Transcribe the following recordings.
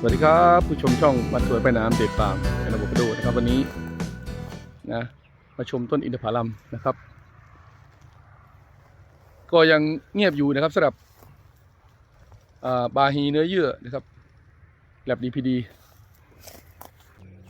สวัสดีครับผู้ชมช่องบันสวยไปน้ำเด็กฟาร์มเป็นระบบกระโดดนะครับวันนี้นะมาชมต้นอินทผลัมนะครับ ก็ยังเงียบอยู่นะครับสำหรับาบาฮีเนื้อเยื่อนะครับแลบดีพีดี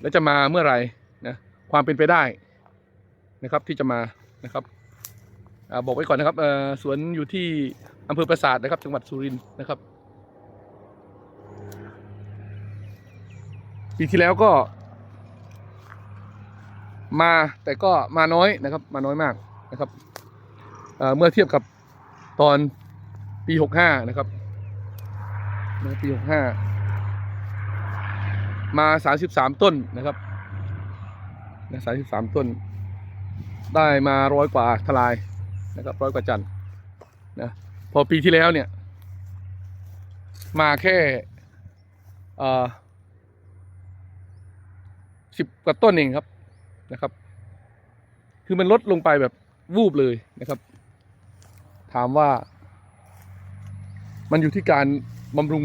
แล้วจะมาเมื่อไหร่นะความเป็นไปได้นะครับที่จะมานะครับอบอกไว้ก่อนนะครับสวนอยู่ที่อำเภอปราสาทนะครับ จังหวัดสุรินทร์นะครับ ปีที่แล้วก็ มาแต่ก็มาน้อยนะครับ มาน้อยมากนะครับเเมื่อเทียบกับตอนปีหกห้านะครับปีหกห้ามาสามสิบสามต้นนะครับนะสามสิบสามต้น ได้มาร้อยกว่าทลายนะครับร้อยกว่าจันทร์นะพอปีที่แล้วเนี่ย มาแค่เอ่อ สิบกว่าต้นเองครับนะครับ คือมันลดลงไปแบบวูบเลยนะครับ ถามว่า มันอยู่ที่การบำรุง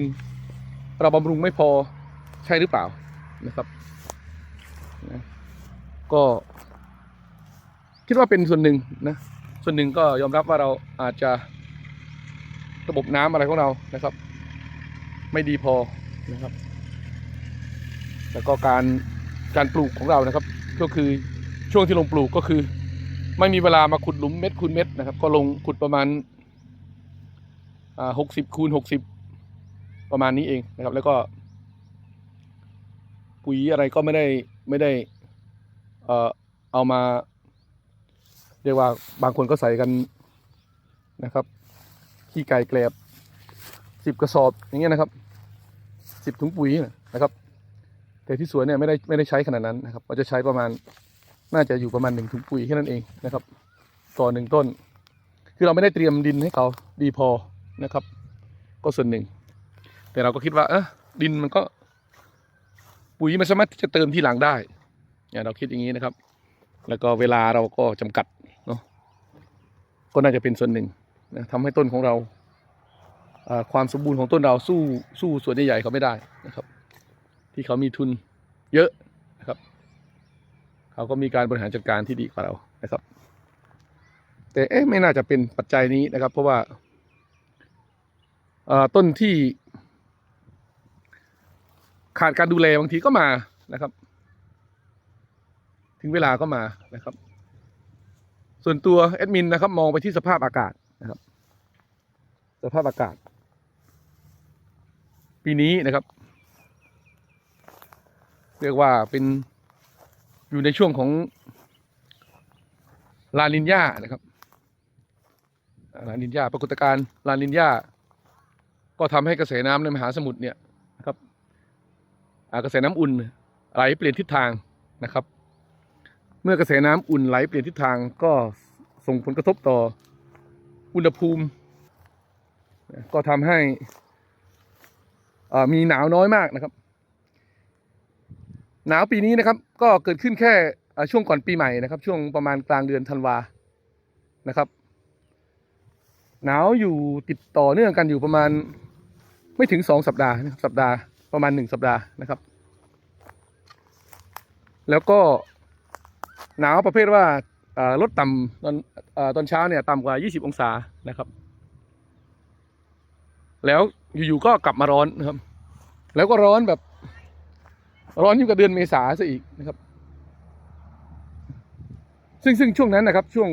เราบำรุงไม่พอใช่หรือเปล่านะครับนะก็คิดว่าเป็นส่วนหนึ่งนะ ส่วนหนึ่งก็ยอมรับว่าเราอาจจะระบบน้ำอะไรของเรานะครับ ไม่ดีพอนะครับ แล้วก็การ การปลูกของเรานะครับ ก็คือช่วงที่ลงปลูกก็คือ ไม่มีเวลามาขุดหลุมเม็ดคูณเม็ดนะครับ ก็ลงขุดประมาณหกสิบคูณหกสิบประมาณนี้เองนะครับ แล้วก็ ปุ๋ยอะไรก็ไม่ได้ไม่ได้เอ่อเอามา เรียกว่าบางคนก็ใส่กันนะครับขี้ไก่แกลบสิบกระสอบอย่างเงี้ยนะครับสิบถุงปุ๋ยนะครับ แต่ที่สวนเนี่ยไม่ได้ไม่ได้ใช้ขนาดนั้นนะครับเราจะใช้ประมาณน่าจะอยู่ประมาณหนึ่งถุงปุ๋ยแค่นั้นเองนะครับ ต่อหนึ่งต้น คือเราไม่ได้เตรียมดินให้เขาดีพอนะครับ ก็ส่วนหนึ่ง แต่เราก็คิดว่าเออดินมันก็ ปุ๋ยมันสามารถที่จะเติมที่หลังได้เนี่ยเราคิดอย่างนี้นะครับ แล้วก็เวลาเราก็จำกัดเนาะก็น่าจะเป็นส่วนหนึ่งนะทำให้ต้นของเราอ่าความสมบูรณ์ของต้นเราสู้สู้สวนใหญ่ๆเขาไม่ได้นะครับ ที่เขามีทุนเยอะนะครับ เขาก็มีการบริหารจัดการที่ดีกว่าเรานะครับ แต่เอ๊ะไม่น่าจะเป็นปัจจัยนี้นะครับ เพราะว่าต้นที่ ขาดการดูแลบางทีก็มานะครับ ถึงเวลาก็มานะครับ ส่วนตัวแอดมินนะครับ มองไปที่สภาพอากาศนะครับ สภาพอากาศ ปีนี้นะครับ เรียกว่าเป็นอยู่ในช่วงของลานินยานะครับอ่าลานินยาปรากฏการณ์ลานินยาก็ทำให้กระแสน้ำในมหาสมุทรเนี่ยนะครับกระแสน้ำอุ่นไหลเปลี่ยนทิศทางนะครับ เมื่อกระแสน้ำอุ่นไหลเปลี่ยนทิศทางก็ส่งผลกระทบต่ออุณหภูมิ ก็ทำให้มีหนาวน้อยมากนะครับ หนาวปีนี้นะครับ ก็เกิดขึ้นแค่ช่วงก่อนปีใหม่นะครับ ช่วงประมาณกลางเดือนธันวานะครับ หนาวอยู่ติดต่อเนื่องกันอยู่ประมาณไม่ถึงสองสัปดาห์นะครับสัปดาห์ประมาณหนึ่งสัปดาห์นะครับ แล้วก็หนาวประเภทว่าลดต่ำตอนอตอนเช้าเนี่ยต่ำกว่า 20 องศานะครับ แล้วอยู่ๆก็กลับมาร้อนนะครับ แล้วก็ร้อนแบบ ร้อนยิ่งกว่าเดือนเมษาซะอีกนะครับ ซึ่งซึ่งช่วงนั้นนะครับ ช่วง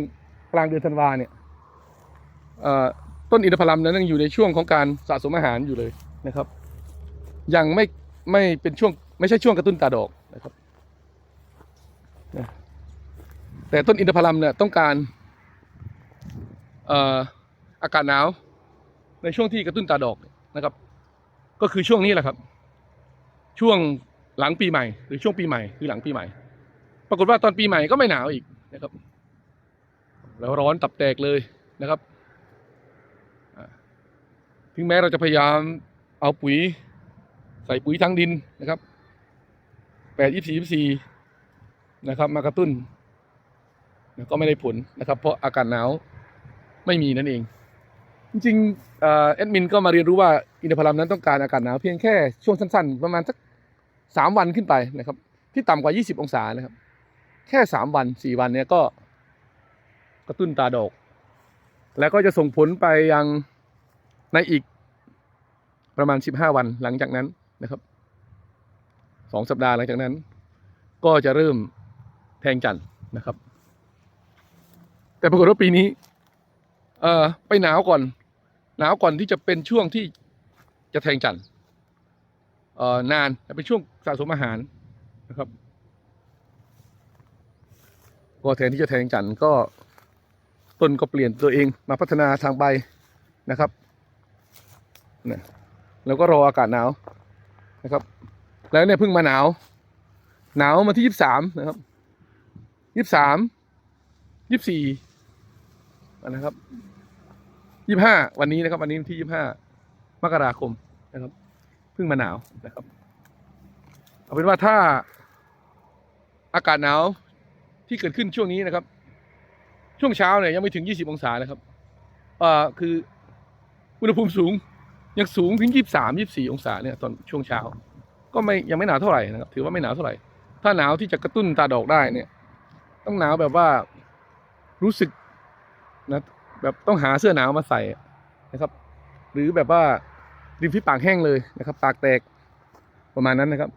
กลางเดือนธันวาเนี่ยต้นอินทผลัมนั้นยังอยู่ในช่วงของการสะสมอาหารอยู่เลยนะครับ ยังไม่ไม่เป็นช่วงไม่ใช่ช่วงกระตุ้นตาดอกนะครับแต่ต้นอินทผลัมเนี่ยต้องการอากาศหนาวในช่วงที่กระตุ้นตาดอกนะครับ ก็คือช่วงนี้แหละครับ ช่วง หลังปีใหม่ หรือช่วงปีใหม่คือหลังปีใหม่ ปรากฏว่าตอนปีใหม่ก็ไม่หนาวอีกนะครับ แล้วร้อนตับแตกเลยนะครับถึงแม้เราจะพยายามเอาปุ๋ย ใส่ปุ๋ยทางดินนะครับแปดยี่สี่ยี่สี่นะครับ มากระตุ้นก็ไม่ได้ผลนะครับ เพราะอากาศหนาวไม่มีนั่นเอง จริงๆเอ่อแอดมินก็มาเรียนรู้ว่าอินทผลัมนั้นต้องการอากาศหนาวเพียงแค่ช่วงสั้นๆ ประมาณสัก สามวันขึ้นไปนะครับ ที่ต่ำกว่า 20 องศานะครับ แค่สามวันสี่วันเนี้ยก็กระตุ้นตาดอก แล้วก็จะส่งผลไปยังในอีกประมาณ 15 วันหลังจากนั้นนะครับสองสัปดาห์หลังจากนั้น ก็จะเริ่มแทงจันทร์นะครับ แต่ปรากฏว่าปีนี้ เอ่อไปหนาวก่อน หนาวก่อนที่จะเป็นช่วงที่จะแทงจันทร์ นานแต่เป็นช่วงสะสมอาหารนะครับก็แทนที่จะแทงจันทร์ก็ต้นก็เปลี่ยนตัวเองมาพัฒนาทางใบนะครับนะแล้วก็รออากาศหนาวนะครับ แล้วเนี่ยเพิ่งมาหนาว หนาวมาที่ยี่สิบสามนะครับยี่สิบสามยี่สิบสี่นะครับยี่ิบห้าวันนี้นะครับ วันนี้ที่ยี่ิบห้ามกราคมนะครับ พิ่งมาหนาวนะครับ เอาเป็นว่าถ้าอากาศหนาวที่เกิดขึ้นช่วงนี้นะครับ ช่วงเช้าเนี่ยยังไม่ถึง 20 องศานะครับเอ่อคืออุณหภูมิสูงยังสูงถึง 23 24 องศาเนี่ยตอนช่วงเช้า ก็ไม่ยังไม่หนาวเท่าไหร่นะครับ ถือว่าไม่หนาวเท่าไหร่ ถ้าหนาวที่จะกระตุ้นตาดอกได้เนี่ย ต้องหนาวแบบว่ารู้สึกนะแบบต้องหาเสื้อหนาวมาใส่นะครับ หรือแบบว่า ริมฝีปากแห้งเลยนะครับ ปากแตกประมาณนั้นนะครับ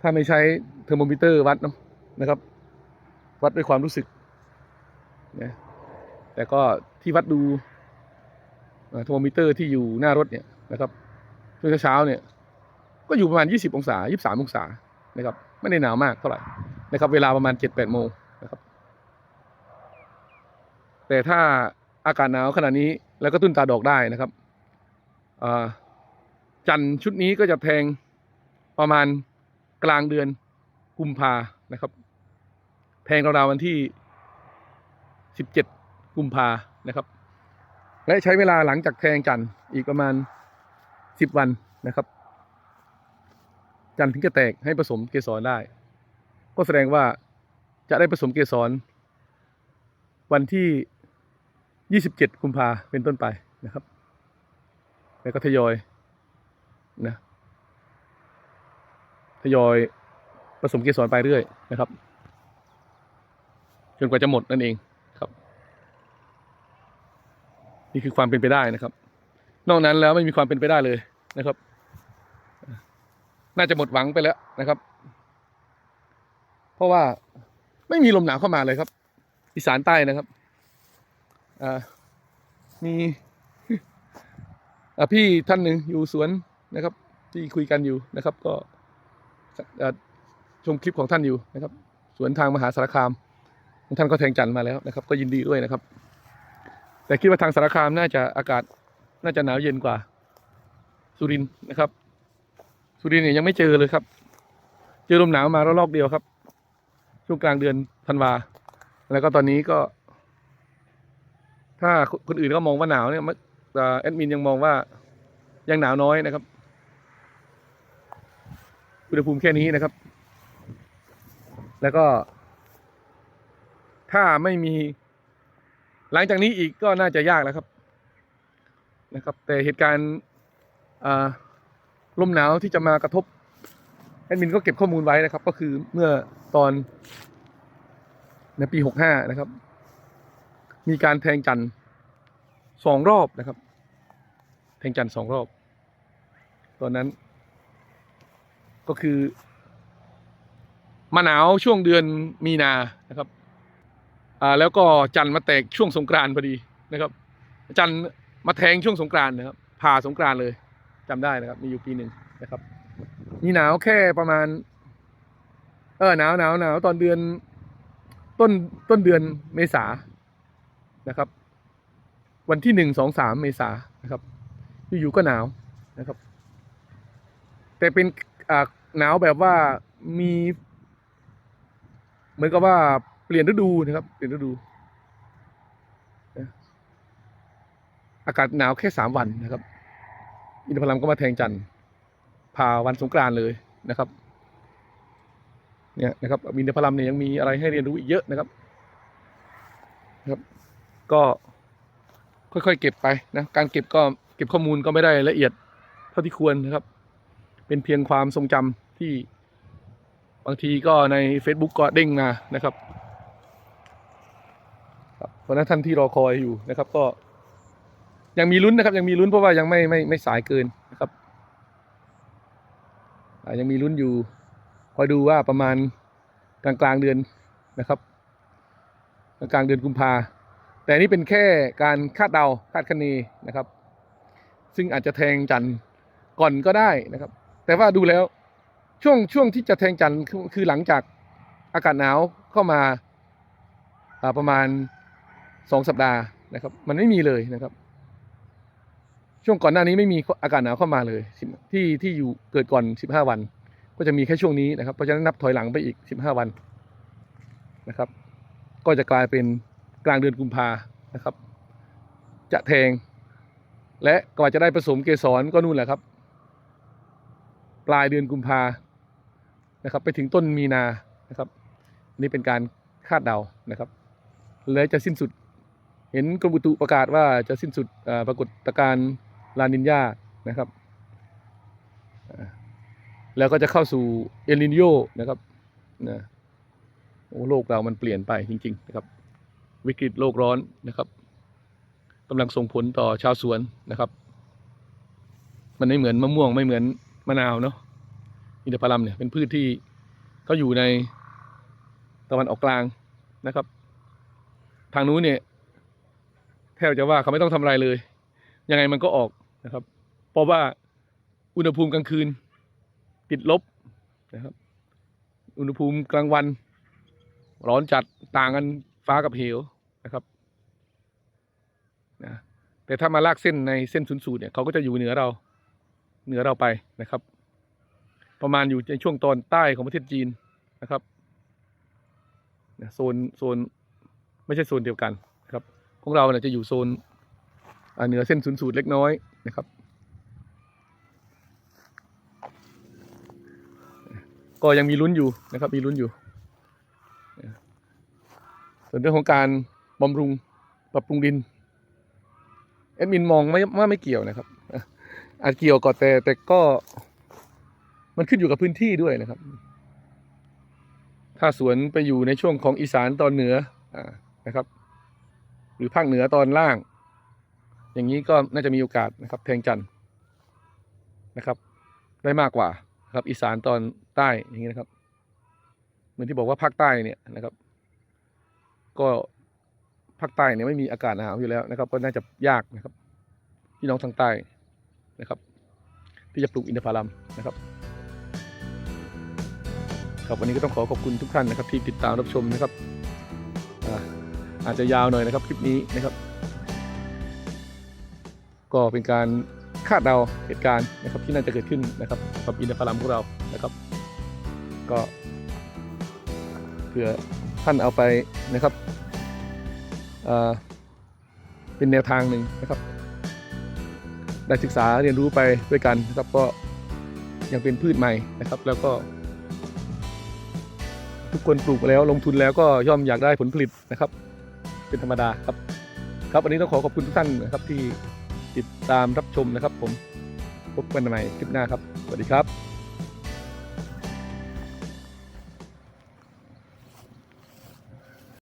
ถ้าไม่ใช้เทอร์โมมิเตอร์วัดเนาะนะครับ วัดด้วยความรู้สึกนะแต่ก็ที่วัดดูเทอร์โมมิเตอร์ที่อยู่หน้ารถเนี่ยนะครับช่วงเช้าๆเนี่ย ก็อยู่ประมาณ 20 องศา 23 องศานะครับ ไม่ได้หนาวมากเท่าไหร่นะครับ เวลาประมาณ 7-8 โมงนะครับ แต่ถ้าอากาศหนาวขนาดนี้แล้วก็ตุ้นตาดอกได้นะครับ จันท์ชุดนี้ก็จะแทงประมาณกลางเดือนกุมภานะครับ แทงราวๆวันที่ 17 กุมภานะครับ และใช้เวลาหลังจากแทงจันท์อีกประมาณ 10 วันนะครับ จันท์ถึงจะแตกให้ผสมเกสรได้ ก็แสดงว่าจะได้ผสมเกสร วันที่ 27 กุมภาเป็นต้นไปนะครับ แล้วก็ทยอยนะทยอยผสมเกสรไปเรื่อยนะครับจนกว่าจะหมดนั่นเองครับ นี่คือความเป็นไปได้นะครับ นอกนั้นแล้วไม่มีความเป็นไปได้เลยนะครับ น่าจะหมดหวังไปแล้วนะครับ เพราะว่าไม่มีลมหนาวเข้ามาเลยครับอีสานใต้นะครับอ่ามี พี่ท่านหนึ่งอยู่สวนนะครับ ที่คุยกันอยู่นะครับ ก็ชมคลิปของท่านอยู่นะครับ สวนทางมหาสารคามของท่านก็แทงจันทร์มาแล้วนะครับ ก็ยินดีด้วยนะครับ แต่คิดว่าทางสารคามน่าจะอากาศน่าจะหนาวเย็นกว่า สุรินนะครับ สุรินเนี่ยยังไม่เจอเลยครับ เจอลมหนาวมาระลอกเดียวครับ ช่วงกลางเดือนธันวาแล้วก็ตอนนี้ก็ ถ้าคนอื่นก็มองว่าหนาวเนี่ย แอดมินยังมองว่ายังหนาวน้อยนะครับอุณหภูมิแค่นี้นะครับ แล้วก็ ถ้าไม่มี หลังจากนี้อีกก็น่าจะยากแล้วครับ นะครับ แต่เหตุการณ์ลมหนาวที่จะมากระทบแอดมินก็เก็บข้อมูลไว้นะครับ ก็คือเมื่อตอนในปีหกห้านะครับ มีการแทงจันทร์ สองรอบนะครับแทงจันทร์สองรอบ ตอนนั้น ก็คือมาหนาวช่วงเดือนมีนานะครับอ่าแล้วก็จันทร์มาแตกช่วงสงกรานพอดีนะครับ จันทร์มาแทงช่วงสงกรานนะครับผ่าสงกรานเลยจำได้นะครับ มีอยู่ปีหนึ่งนะครับ มีหนาวแค่ประมาณ เออหนาวหนาวหนาวตอนเดือนต้นต้นเดือนเมษานะครับ วันที่หนึ่งสองสามเมษานะครับ อยู่ๆก็หนาวนะครับ แต่เป็นหนาวแบบว่ามีเหมือนกับว่าเปลี่ยนฤดูนะครับ เปลี่ยนฤดู อากาศหนาวแค่สามวันนะครับ อินทผลัมก็มาแทงจันทร์ผ่าวันสงกรานเลยนะครับเนี่ยนะครับอินทผลัมเนี่ยยังมีอะไรให้เรียนรู้อีกเยอะนะครับ นะครับ ก็ ค่อยๆ เก็บไปนะการเก็บก็เก็บข้อมูลก็ไม่ได้ละเอียดเท่าที่ควรนะครับ เป็นเพียงความทรงจำที่บางทีก็ใน Facebook ก็เด้งมานะครับเพราะนั้นท่านที่รอคอยอยู่นะครับ ก็ ยังมีลุ้นนะครับ ยังมีลุ้นเพราะว่ายังไม่ไม่ไม่สายเกินนะครับยังมีลุ้นอยู่คอยดูว่าประมาณกลางกลางเดือนนะครับ กลางกลางเดือนกุมภา แต่นี่เป็นแค่การคาดเดาคาดคะเนนะครับ ซึ่งอาจจะแทงจันทร์ก่อนก็ได้นะครับ แต่ว่าดูแล้วช่วงช่วงที่จะแทงจันทร์คือหลังจากอากาศหนาวเข้ามาประมาณสองสัปดาห์นะครับ มันไม่มีเลยนะครับ ช่วงก่อนหน้านี้ไม่มีอากาศหนาวเข้ามาเลยที่ที่อยู่เกิดก่อน 15 วัน ก็จะมีแค่ช่วงนี้นะครับเพราะฉะนั้นนับถอยหลังไปอีก 15 วันนะครับ ก็จะกลายเป็น ลางเดือนกุมภานะครับ จะแทง และกว่าจะได้ผสมเกสรก็นู่นแหละครับ ปลายเดือนกุมภานะครับ ไปถึงต้นมีนานะครับนี่เป็นการคาดเดานะครับ และจะสิ้นสุด เห็นกรมอุตุประกาศว่าจะสิ้นสุดอ่าปรากฏการณ์ลานินยานะครับ แล้วก็จะเข้าสู่เอลินโยนะครับนะโอ้โลกเรามันเปลี่ยนไปจริง ๆ นะครับ วิกฤตโลกร้อนนะครับกำลังส่งผลต่อชาวสวนนะครับ มันไม่เหมือนมะม่วงไม่เหมือนมะนาวเนาะอินทผลัมเนี่ยเป็นพืชที่เขาอยู่ในตะวันออกกลางนะครับ ทางนู้นเนี่ยแทบจะว่าเขาไม่ต้องทำอะไรเลย ยังไงมันก็ออกนะครับ เพราะว่าอุณหภูมิกลางคืน ติดลบนะครับ อุณหภูมิกลางวัน ร้อนจัดต่างกัน ฟ้ากับเหวนะครับนะแต่ถ้ามาลากเส้นในเส้นศูนย์สูตรเนี่ยเขาก็จะอยู่เหนือเราเหนือเราไปนะครับ ประมาณอยู่ในช่วงตอนใต้ของประเทศจีนนะครับนะโซนโซนไม่ใช่โซนเดียวกันนะครับ ของเราเนี่ยจะอยู่โซนเหนือเส้นศูนย์สูตรเล็กน้อยนะครับ ก็ยังมีลุ้นอยู่นะครับ มีลุ้นอยู่ วนเรื่องของการบำรุงปรับปรุงดินแอดมินมองไม่ว่าไม่เกี่ยวนะครับอาจเกี่ยวก็แต่แต่ก็มันขึ้นอยู่กับพื้นที่ด้วยนะครับ ถ้าสวนไปอยู่ในช่วงของอีสานตอนเหนืออนะครับ หรือภาคเหนือตอนล่าง อย่างนี้ก็น่าจะมีโอกาสนะครับ แทงจันนะครับ ได้มากกว่าครับ อีสานตอนใต้อย่างนี้นะครับ เหมือนที่บอกว่าภาคใต้เนี่ยนะครับ ก็ภาคใต้เนี่ยไม่มีอากาศหนาวอยู่แล้วนะครับ ก็น่าจะยากนะครับพี่น้องทางใต้นะครับ ที่จะปลูกอินทผลัมนะครับ ครับวันนี้ก็ต้องขอขอบคุณทุกท่านนะครับ ที่ติดตามรับชมนะครับอาอาจจะยาวหน่อยนะครับคลิปนี้นะครับ ก็เป็นการคาดเดาเหตุการณ์นะครับที่น่าจะเกิดขึ้นนะครับกับอินทผลัมของเรานะครับ ก็เผื่อ ท่านเอาไปนะครับเเป็นแนวทางหนึ่งนะครับ ได้ศึกษาเรียนรู้ไปด้วยกันนะครับก็ยังเป็นพืชใหม่นะครับ แล้วก็ ทุกคนปลูกแล้วลงทุนแล้วก็ย่อมอยากได้ผลผลิตนะครับ เป็นธรรมดาครับ ครับวันนี้ต้องขอขอบคุณทุกท่านนะครับที่ติดตามรับชมนะครับ ผมพบกันใหม่คลิปหน้าครับ สวัสดีครับ